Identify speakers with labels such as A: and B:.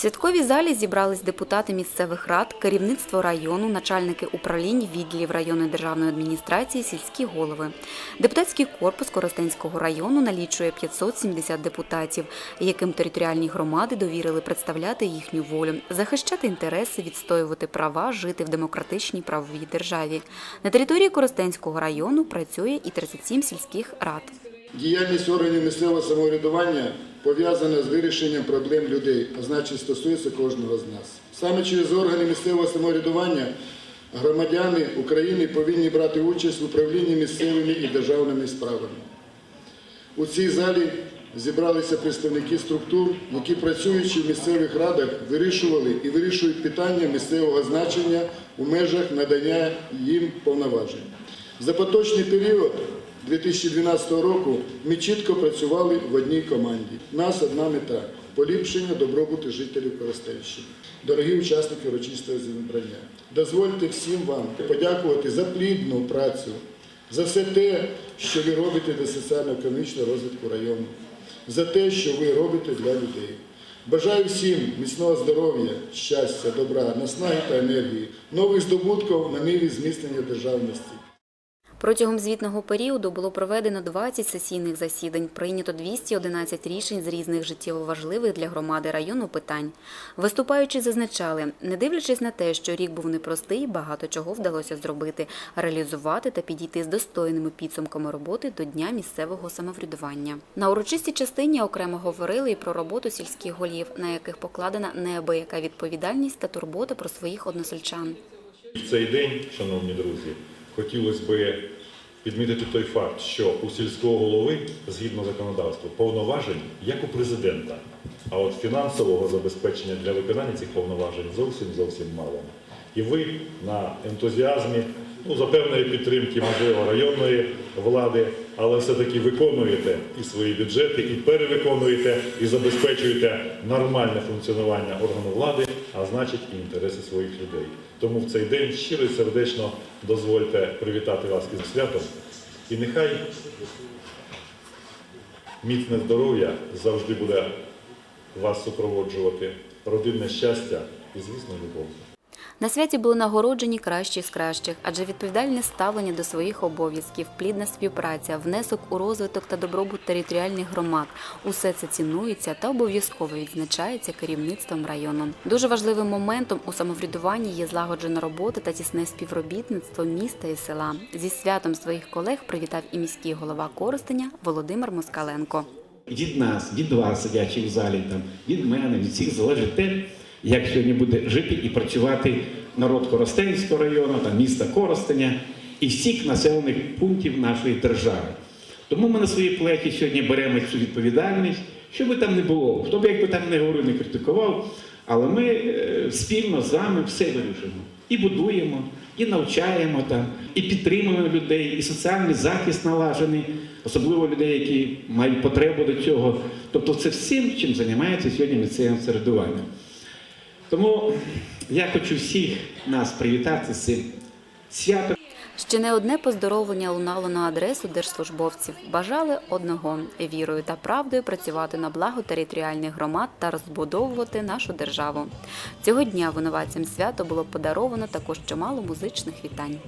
A: В святковій залі зібрались депутати місцевих рад, керівництво району, начальники управлінь, відділів районної державної адміністрації, сільські голови. Депутатський корпус Коростенського району налічує 570 депутатів, яким територіальні громади довірили представляти їхню волю, захищати інтереси, відстоювати права, жити в демократичній правовій державі. На території Коростенського району працює і 37 сільських рад.
B: Діяльність органів місцевого самоврядування пов'язана з вирішенням проблем людей, а значить стосується кожного з нас. Саме через органи місцевого самоврядування громадяни України повинні брати участь в управлінні місцевими і державними справами. У цій залі зібралися представники структур, які працюючи в місцевих радах, вирішували і вирішують питання місцевого значення у межах надання їм повноважень. За поточний період 2012 року ми чітко працювали в одній команді. Нас одна мета поліпшення добробуту жителів Коростенщини. Дорогі учасники урочистого зібрання, дозвольте всім вам подякувати за плідну працю, за все те, що ви робите для соціально-економічного розвитку району, за те, що ви робите для людей. Бажаю всім міцного здоров'я, щастя, добра, наснаги та енергії, нових здобутків на ниві зміцнення державності.
A: Протягом звітного періоду було проведено 20 сесійних засідань, прийнято 211 рішень з різних життєво важливих для громади району питань. Виступаючи, зазначали, не дивлячись на те, що рік був непростий, багато чого вдалося зробити, реалізувати та підійти з достойними підсумками роботи до Дня місцевого самоврядування. На урочистій частині окремо говорили і про роботу сільських голів, на яких покладена неабияка відповідальність та турбота про своїх односельчан.
C: В цей день, шановні друзі, хотілося би відмітити той факт, що у сільського голови, згідно законодавства, повноважень, як у президента, а от фінансового забезпечення для виконання цих повноважень зовсім зовсім мало. І ви на ентузіазмі, ну, за певної підтримки, можливо, районної влади, але все-таки виконуєте і свої бюджети, і перевиконуєте, і забезпечуєте нормальне функціонування органу влади, а значить і інтереси своїх людей. Тому в цей день щиро і сердечно дозвольте привітати вас із святом. І нехай міцне здоров'я завжди буде вас супроводжувати, родинне щастя і, звісно, любов.
A: На святі були нагороджені кращі з кращих, адже відповідальне ставлення до своїх обов'язків, плідна співпраця, внесок у розвиток та добробут територіальних громад усе це цінується та обов'язково відзначається керівництвом району. Дуже важливим моментом у самоврядуванні є злагоджена робота та тісне співробітництво міста і села. Зі святом своїх колег привітав і міський голова Коростеня Володимир Москаленко.
D: від нас, від вас, сидячи в залі, там, від мене, від всіх залежить те, як сьогодні буде жити і працювати народ Коростенського району, там, міста Коростеня і всіх населених пунктів нашої держави. Тому ми на свої плечі сьогодні беремо цю відповідальність, що би там не було, хто би як би там не говорив, не критикував, але ми е, спільно з вами все вирішимо. І будуємо, і навчаємо там, і підтримуємо людей, і соціальний захист налажений, особливо людей, які мають потребу до цього. Тобто це всім, чим займається сьогодні місцеве самоврядування. Тому я хочу всіх нас привітати з цим святом.
A: Ще не одне поздоровлення лунало на адресу держслужбовців. Бажали одного вірою та правдою працювати на благо територіальних громад та розбудовувати нашу державу. Цього дня винуватцям свято було подаровано також чимало музичних вітань.